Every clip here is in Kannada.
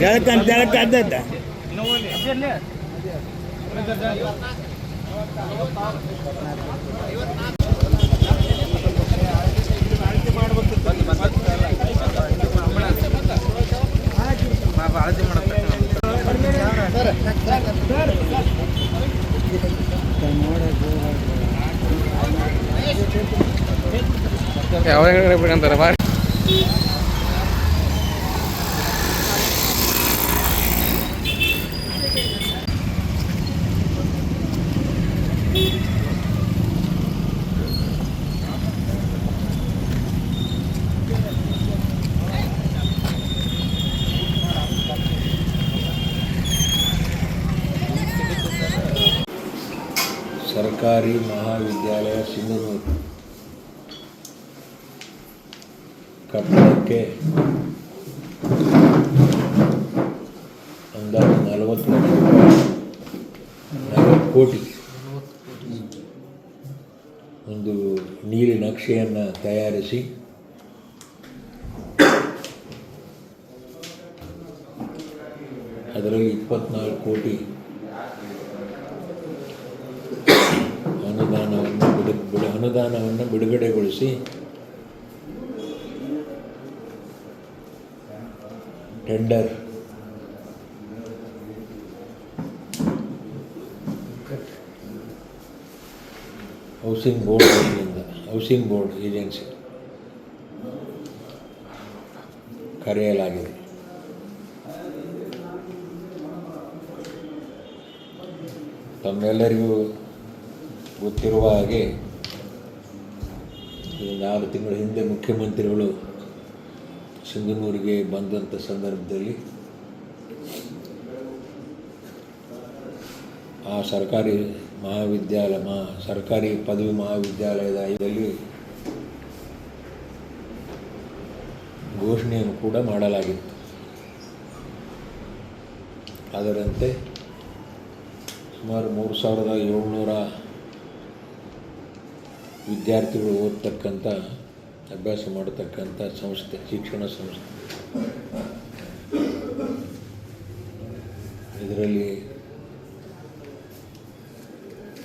ಜಳಕ ಜಳಕ ಅದ್ದದ್ದ ಯಾವ ಬೇಕಂತಾರೆ ಬಾರಿ. ಸರ್ಕಾರಿ ಮಹಾವಿದ್ಯಾಲಯ ಸಿಂಧನೂರು. ಕಟ್ಟಡಕ್ಕೆ ಅಂದಾಜು ನಲವತ್ತು ಲಕ್ಷ ರೂಪಾಯಿ. ನಲವತ್ತು ಕೋಟಿ. ಒಂದು ನೀಲಿ ನಕ್ಷೆಯನ್ನು ತಯಾರಿಸಿ ಅದರಲ್ಲಿ ಇಪ್ಪತ್ನಾಲ್ಕು ಕೋಟಿ ಅನುದಾನವನ್ನು ಬಿಡು ಬಿಡು ಅನುದಾನವನ್ನು ಬಿಡುಗಡೆಗೊಳಿಸಿ. Tender. Housing board housing board agency. ಕರೆಯಲಾಗಿದೆ. ತಮ್ಮೆಲ್ಲರಿಗೂ ಗೊತ್ತಿರುವ ಹಾಗೆ ಆರು ತಿಂಗಳ ಹಿಂದೆ ಮುಖ್ಯಮಂತ್ರಿಗಳು ಸಿಂಗನೂರಿಗೆ ಬಂದಂಥ ಸಂದರ್ಭದಲ್ಲಿ ಆ ಸರ್ಕಾರಿ ಮಹಾವಿದ್ಯಾಲಯ ಮಹಾ ಸರ್ಕಾರಿ ಪದವಿ ಮಹಾವಿದ್ಯಾಲಯದ ಇದರಲ್ಲಿ ಘೋಷಣೆಯನ್ನು ಕೂಡ ಮಾಡಲಾಗಿತ್ತು. ಅದರಂತೆ ಸುಮಾರು ಮೂರು ಸಾವಿರದ ಏಳ್ನೂರ ವಿದ್ಯಾರ್ಥಿಗಳು ಓದ್ತಕ್ಕಂಥ, ಅಭ್ಯಾಸ ಮಾಡತಕ್ಕಂಥ ಸಂಸ್ಥೆ, ಶಿಕ್ಷಣ ಸಂಸ್ಥೆ. ಇದರಲ್ಲಿ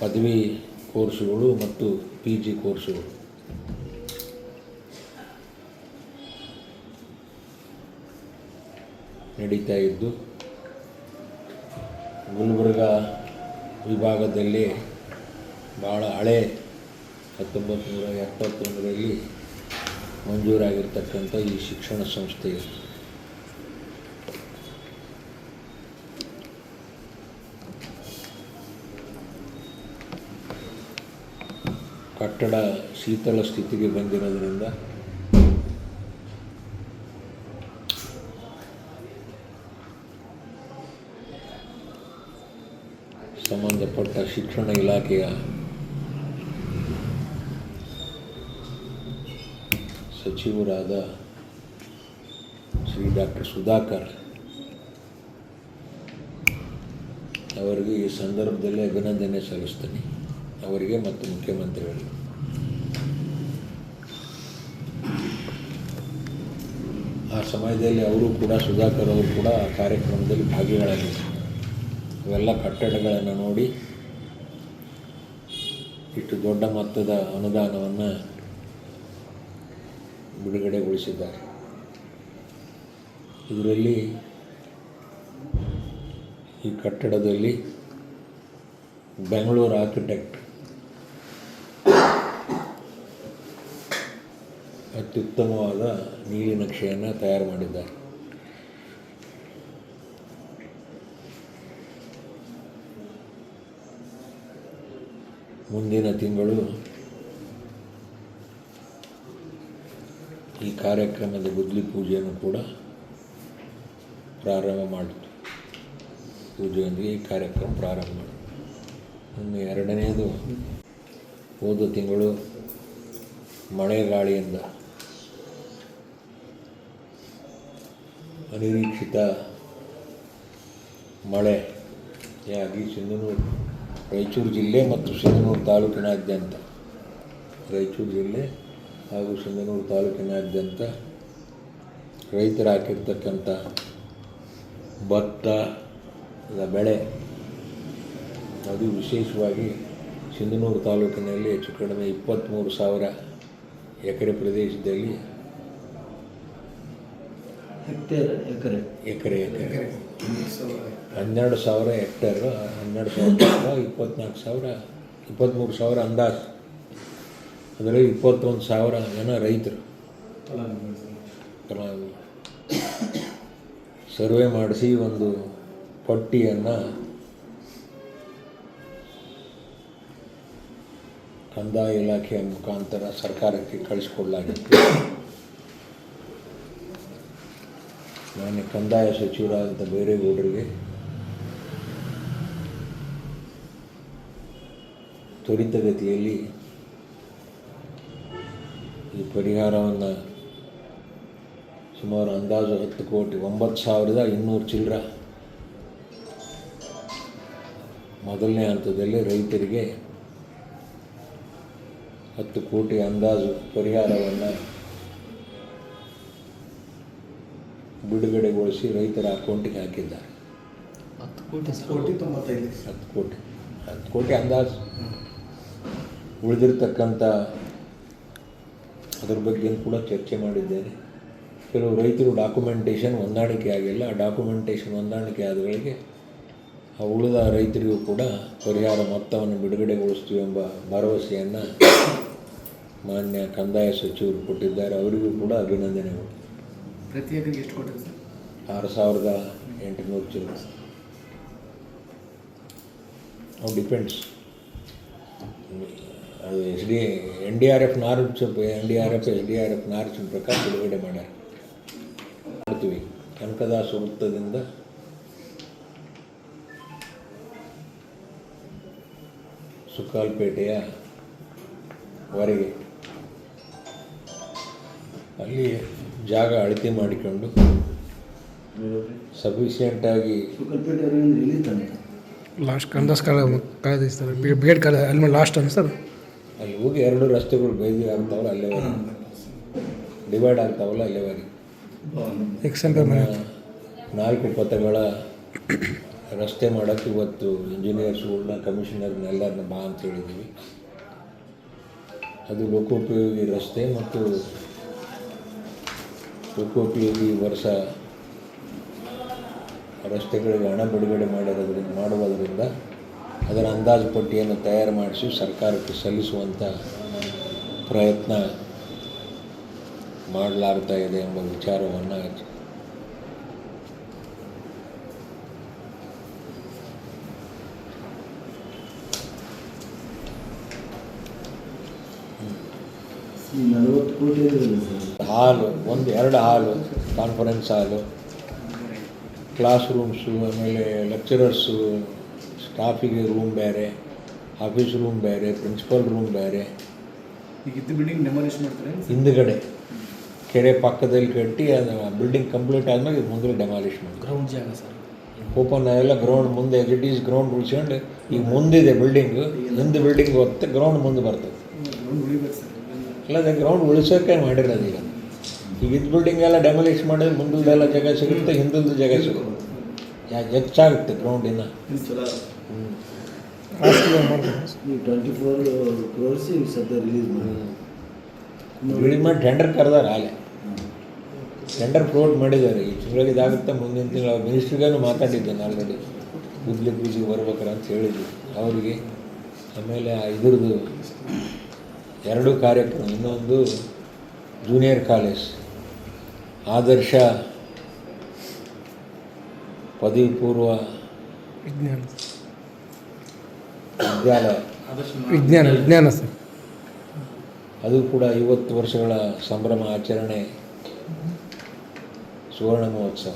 ಪದವಿ ಕೋರ್ಸುಗಳು ಮತ್ತು ಪಿ ಜಿ ಕೋರ್ಸುಗಳು. ನಡೀತಾ ಇದ್ದು, ಗುಲ್ಬರ್ಗ ವಿಭಾಗದಲ್ಲಿ ಭಾಳ ಹಳೆ ಹತ್ತೊಂಬತ್ತು ನೂರ ಎಪ್ಪತ್ತೊಂದರಲ್ಲಿ ಮಂಜೂರಾಗಿರ್ತಕ್ಕಂಥ ಈ ಶಿಕ್ಷಣ ಸಂಸ್ಥೆ ಕಟ್ಟಡ ಶೀತಲ ಸ್ಥಿತಿಗೆ ಬಂದಿರೋದ್ರಿಂದ ಸಂಬಂಧಪಟ್ಟ ಶಿಕ್ಷಣ ಇಲಾಖೆಯ ಸಚಿವರಾದ ಶ್ರೀ ಡಾಕ್ಟರ್ ಸುಧಾಕರ್ ಅವರಿಗೆ ಈ ಸಂದರ್ಭದಲ್ಲಿ ಅಭಿನಂದನೆ ಸಲ್ಲಿಸ್ತೇನೆ. ಅವರಿಗೆ ಮತ್ತು ಮುಖ್ಯಮಂತ್ರಿಗಳಿಗೆ. ಆ ಸಮಯದಲ್ಲಿ ಅವರು ಕೂಡ ಸುಧಾಕರ್ ಅವರು ಕೂಡ ಆ ಕಾರ್ಯಕ್ರಮದಲ್ಲಿ ಭಾಗಿಗಳಾಗಿದ್ದರು. ಅವೆಲ್ಲ ಕಟ್ಟಡಗಳನ್ನು ನೋಡಿ ಇಷ್ಟು ದೊಡ್ಡ ಮೊತ್ತದ ಅನುದಾನವನ್ನು ಬಿಡುಗಡೆಗೊಳಿಸಿದ್ದಾರೆ. ಇದರಲ್ಲಿ ಈ ಕಟ್ಟಡದಲ್ಲಿ ಬೆಂಗಳೂರು ಆರ್ಕಿಟೆಕ್ಟ್ ಅತ್ಯುತ್ತಮವಾದ ನೀಲಿ ನಕ್ಷೆಯನ್ನು ತಯಾರು ಮಾಡಿದ್ದಾರೆ. ಮುಂದಿನ ತಿಂಗಳು ಈ ಕಾರ್ಯಕ್ರಮದ ಗುದ್ಲಿ ಪೂಜೆಯನ್ನು ಕೂಡ ಪ್ರಾರಂಭ ಮಾಡಿತು. ಪೂಜೆಯೊಂದಿಗೆ ಈ ಕಾರ್ಯಕ್ರಮ ಪ್ರಾರಂಭ ಮಾಡಿತು. ಇನ್ನು ಎರಡನೆಯದು ಹೋದ ತಿಂಗಳು ಮಳೆಗಾಳಿಯಿಂದ ಅನಿರೀಕ್ಷಿತ ಮಳೆಯಾಗಿ ಸಿಂಧನೂರು, ರಾಯಚೂರು ಜಿಲ್ಲೆ ಮತ್ತು ಸಿಂಧನೂರು ತಾಲೂಕಿನಾದ್ಯಂತ ರಾಯಚೂರು ಜಿಲ್ಲೆ ಹಾಗೂ ಸಿಂಧನೂರು ತಾಲೂಕಿನಾದ್ಯಂತ ರೈತರು ಹಾಕಿರ್ತಕ್ಕಂಥ ಭತ್ತದ ಬೆಳೆ ಅದು ವಿಶೇಷವಾಗಿ ಸಿಂಧನೂರು ತಾಲೂಕಿನಲ್ಲಿ ಹೆಚ್ಚು ಕಡಿಮೆ ಇಪ್ಪತ್ತ್ಮೂರು ಸಾವಿರ ಎಕರೆ ಪ್ರದೇಶದಲ್ಲಿ ಹೆಕ್ಟೇರ್ ಎಕರೆ. ಎಕರೆ ಎಕರೆ. ಹನ್ನೆರಡು ಸಾವಿರ. ಹೆಕ್ಟೇರ್ ಹನ್ನೆರಡು ಸಾವಿರ ಇಪ್ಪತ್ನಾಲ್ಕು ಸಾವಿರ ಇಪ್ಪತ್ತ್ಮೂರು ಸಾವಿರ ಅಂದಾಜು. ಅದರಲ್ಲಿ ಇಪ್ಪತ್ತೊಂದು ಸಾವಿರ ಜನ ರೈತರು. ಸರ್ವೆ ಮಾಡಿಸಿ ಒಂದು ಪಟ್ಟಿಯನ್ನು ಕಂದಾಯ ಇಲಾಖೆಯ ಮುಖಾಂತರ ಸರ್ಕಾರಕ್ಕೆ ಕಳಿಸ್ಕೊಡ್ಲಾಗಿತ್ತು ನಾನು ಕಂದಾಯ ಸಚಿವರಾದಂಥ ಬೇರೆಗೌಡರಿಗೆ ತ್ವರಿತಗತಿಯಲ್ಲಿ ಪರಿಹಾರವನ್ನು ಸುಮಾರು ಅಂದಾಜು ಹತ್ತು ಕೋಟಿ ಒಂಬತ್ತು ಸಾವಿರದ ಇನ್ನೂರು ಚಿಲ್ಲರ. ಮೊದಲನೇ ಹಂತದಲ್ಲಿ ರೈತರಿಗೆ ಹತ್ತು ಕೋಟಿ ಅಂದಾಜು ಪರಿಹಾರವನ್ನು ಬಿಡುಗಡೆಗೊಳಿಸಿ ರೈತರ ಅಕೌಂಟಿಗೆ ಹಾಕಿದ್ದಾರೆ. ಹತ್ತು ಕೋಟಿ ಕೋಟಿ ತೊಂಬತ್ತೈದು. ಹತ್ತು ಕೋಟಿ. ಹತ್ತು ಕೋಟಿ ಅಂದಾಜು ಉಳಿದಿರ್ತಕ್ಕಂಥ ಅದ್ರ ಬಗ್ಗೆ ಕೂಡ ಚರ್ಚೆ ಮಾಡಿದ್ದೇನೆ. ಕೆಲವು ರೈತರು ಡಾಕ್ಯುಮೆಂಟೇಷನ್ ಹೊಂದಾಣಿಕೆ ಆಗಿಲ್ಲ. ಆ ಡಾಕ್ಯುಮೆಂಟೇಷನ್ ಹೊಂದಾಣಿಕೆ ಆದಗಳಿಗೆ ಆ ಉಳಿದ ರೈತರಿಗೂ ಕೂಡ ಪರಿಹಾರ ಮೊತ್ತವನ್ನು ಬಿಡುಗಡೆಗೊಳಿಸ್ತೀವಿ ಎಂಬ ಭರವಸೆಯನ್ನು ಮಾನ್ಯ ಕಂದಾಯ ಸಚಿವರು ಕೊಟ್ಟಿದ್ದಾರೆ. ಅವರಿಗೂ ಕೂಡ ಅಭಿನಂದನೆಗಳು. ಪ್ರತಿ ಎಕರೆಗೆ ಎಷ್ಟು ಸರ್? ಆರು ಸಾವಿರದ ಎಂಟುನೂರು ಚಿಲ್ಲರೆ. ಅವು ಡಿಪೆಂಡ್ಸ್ ಅದು S D N D R F norms N D R F S D R F norms ಪ್ರಕಾರ ಬಿಡುಗಡೆ ಮಾಡ್ಯಾರ. ಮಾಡ್ತೀವಿ. ಕನಕದಾಸ ವೃತ್ತದಿಂದ. ಸುಕಾಲ್ಪೇಟೆಯ ವರೆಗೆ. ಅಲ್ಲಿ ಜಾಗ ಅಳತೆ ಮಾಡಿಕೊಂಡು ಸಫಿಷಿಯೆಂಟಾಗಿ ಲಾಸ್ಟ್ ಕಂದಾಸ್ ಕಾಲ ಕಾಯ್ದೆ ಸರ್ ಬೇಡ್ ಕಾಲ ಅಲ್ಲಿ ಲಾಸ್ಟ್ ಅನ್ ಸರ್ ಅಲ್ಲಿ ಹೋಗಿ ಎರಡು ರಸ್ತೆಗಳು ಬೈದಿ ಆಗ್ತಾವಲ್ಲ ಅಲ್ಲೇವರೆಗೆ ಡಿವೈಡ್ ಆಗ್ತಾವಲ್ಲ ಅಲ್ಲೇವರೆಗೆ ನಾಲ್ಕು ಪಥಗಳ ರಸ್ತೆ ಮಾಡೋಕ್ಕೆ ಇವತ್ತು ಇಂಜಿನಿಯರ್ಸ್ಗಳನ್ನ ಕಮಿಷನರ್ನೆಲ್ಲರನ್ನ ಬಾ ಅಂತ ಹೇಳಿದ್ದೀವಿ ಅದು ಲೋಕೋಪಯೋಗಿ ರಸ್ತೆ ಮತ್ತು ಲೋಕೋಪಯೋಗಿ ವರ್ಷ ರಸ್ತೆಗಳಿಗೆ ಹಣ ಬಿಡುಗಡೆ ಮಾಡಿರೋದ್ರಿಂದ ಮಾಡುವುದರಿಂದ ಅದರ ಅಂದಾಜು ಪಟ್ಟಿಯನ್ನು ತಯಾರು ಮಾಡಿಸಿ ಸರ್ಕಾರಕ್ಕೆ ಸಲ್ಲಿಸುವಂಥ ಪ್ರಯತ್ನ ಮಾಡಲಾರ್ತಾ ಇದೆ ಎಂಬ ವಿಚಾರವನ್ನು ಹಾಲು ಒಂದು ಎರಡು hall conference hall class rooms ಆಮೇಲೆ ಲೆಕ್ಚರರ್ಸು ಸ್ಟಾಫಿಗೆ ರೂಮ್ ಬೇರೆ ಆಫೀಸ್ ರೂಮ್ ಬೇರೆ ಪ್ರಿನ್ಸಿಪಲ್ ರೂಮ್ ಬೇರೆ. ಈಗ ಇದ್ದು ಬಿಲ್ಡಿಂಗ್ ಡೆಮಾಲಿಷ್ ಮಾಡ್ತಾರೆ? ಹಿಂದುಗಡೆ ಕೆರೆ ಪಕ್ಕದಲ್ಲಿ ಕಟ್ಟಿ ಅದು ಬಿಲ್ಡಿಂಗ್ ಕಂಪ್ಲೀಟ್ ಆದಮೇಲೆ ಇದು ಮುಂದೆ ಡೆಮಾಲಿಷ್ ಮಾಡಿ ಗ್ರೌಂಡ್ ಜಾಗ ಸರ್ ಓಪನ್ ಎಲ್ಲ ಗ್ರೌಂಡ್ ಮುಂದೆ ಎಸ್ ಇಟ್ ಈಸ್ ಗ್ರೌಂಡ್ ಉಳಿಸ್ಕೊಂಡು ಈಗ ಮುಂದಿದೆ ಬಿಲ್ಡಿಂಗು ಹಿಂದೆ ಬಿಲ್ಡಿಂಗ್ ಹೋಗುತ್ತೆ ಗ್ರೌಂಡ್ ಮುಂದೆ ಬರ್ತದೆ. ಗ್ರೌಂಡ್ ಅದೇ ಗ್ರೌಂಡ್ ಉಳಿಸೋಕೆ ಮಾಡಿರೋದು ಈಗ ಈಗ ಇದು ಬಿಲ್ಡಿಂಗ್ ಎಲ್ಲ ಡೆಮಾಲಿಷ್ ಮಾಡಿದ್ರೆ ಮುಂದೆಲ್ಲ ಜಾಗ ಸಿಗುತ್ತೆ ಹಿಂದಲ್ದು ಜಾಗ ಸಿಗುತ್ತೆ. ಹೆಚ್ಚಾಗುತ್ತೆ ಗ್ರೌಂಡ್ ಇನ್ನ. ಈ ಟ್ವೆಂಟಿ ಫೋರ್ ಕ್ರೋರ್ಸ್ ಈಗ ಸದ್ಯ ರಿಲೀಸ್ ಮಾಡಿ ರಿಲೀಸ್ ಮಾಡಿ ಟೆಂಡರ್ ಕರೆದಾರ ಆಲೆ ಟೆಂಡರ್ ಫ್ಲೋಟ್ ಮಾಡಿದ್ದಾರೆ. ಈ ತಿಂಗಳಿಗೆ ಇದಾಗುತ್ತೆ ಮುಂದಿನ ತಿಂಗಳು. ಮಿನಿಸ್ಟ್ರಿಗೇನು ಮಾತಾಡಿದ್ದೇನೆ ಆಲ್ರೆಡಿ ಗುದ್ಲಿ ಪೂಜೆಗೆ ಬರ್ಬೇಕಾರ ಅಂತ ಹೇಳಿದ್ವಿ. ಅವರಿಗೆ ಆಮೇಲೆ ಆ ಇದ್ರದ್ದು ಎರಡು ಕಾರ್ಯಕ್ರಮ. ಇನ್ನೊಂದು ಜೂನಿಯರ್ ಕಾಲೇಜ್ ಆದರ್ಶ ಪದವಿ ಪೂರ್ವ ವಿಜ್ಞಾನ. ವಿದ್ಯಾಲಯ. ವಿಜ್ಞಾನ ವಿಜ್ಞಾನ ಸರ್. ಅದು ಕೂಡ ಐವತ್ತು ವರ್ಷಗಳ ಸಂಭ್ರಮ ಆಚರಣೆ ಸುವರ್ಣ ಮಹೋತ್ಸವ.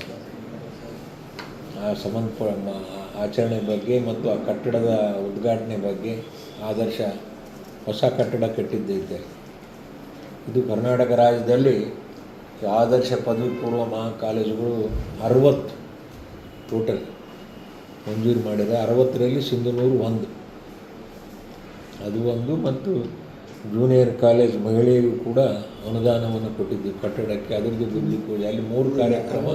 ಆ ಸಂಬಂಧ ಮ- ಆಚರಣೆ ಬಗ್ಗೆ ಮತ್ತು ಆ ಕಟ್ಟಡದ ಉದ್ಘಾಟನೆ ಬಗ್ಗೆ ಆದರ್ಶ ಹೊಸ ಕಟ್ಟಡ ಕಟ್ಟಿದ್ದೈತೆ ಇದು ಕರ್ನಾಟಕ ರಾಜ್ಯದಲ್ಲಿ ಆದರ್ಶ ಪದವಿ ಪೂರ್ವ ಮಹಾ ಕಾಲೇಜುಗಳು ಅರವತ್ತು ಟೋಟಲ್. ಮಂಜೂರು ಮಾಡಿದ ಅರವತ್ತರಲ್ಲಿ ಸಿಂಧನೂರು ಒಂದು. ಅದು ಒಂದು ಮತ್ತು ಜೂನಿಯರ್ ಕಾಲೇಜ್ ಮಹಿಳೆಯರು ಕೂಡ ಅನುದಾನವನ್ನು ಕೊಟ್ಟಿದ್ದು ಕಟ್ಟಡಕ್ಕೆ. ಅದರದ್ದು ಬಿಡ್ಲಿಕ್ಕೆ ಅಲ್ಲಿ ಮೂರು ಕಾರ್ಯಕ್ರಮ.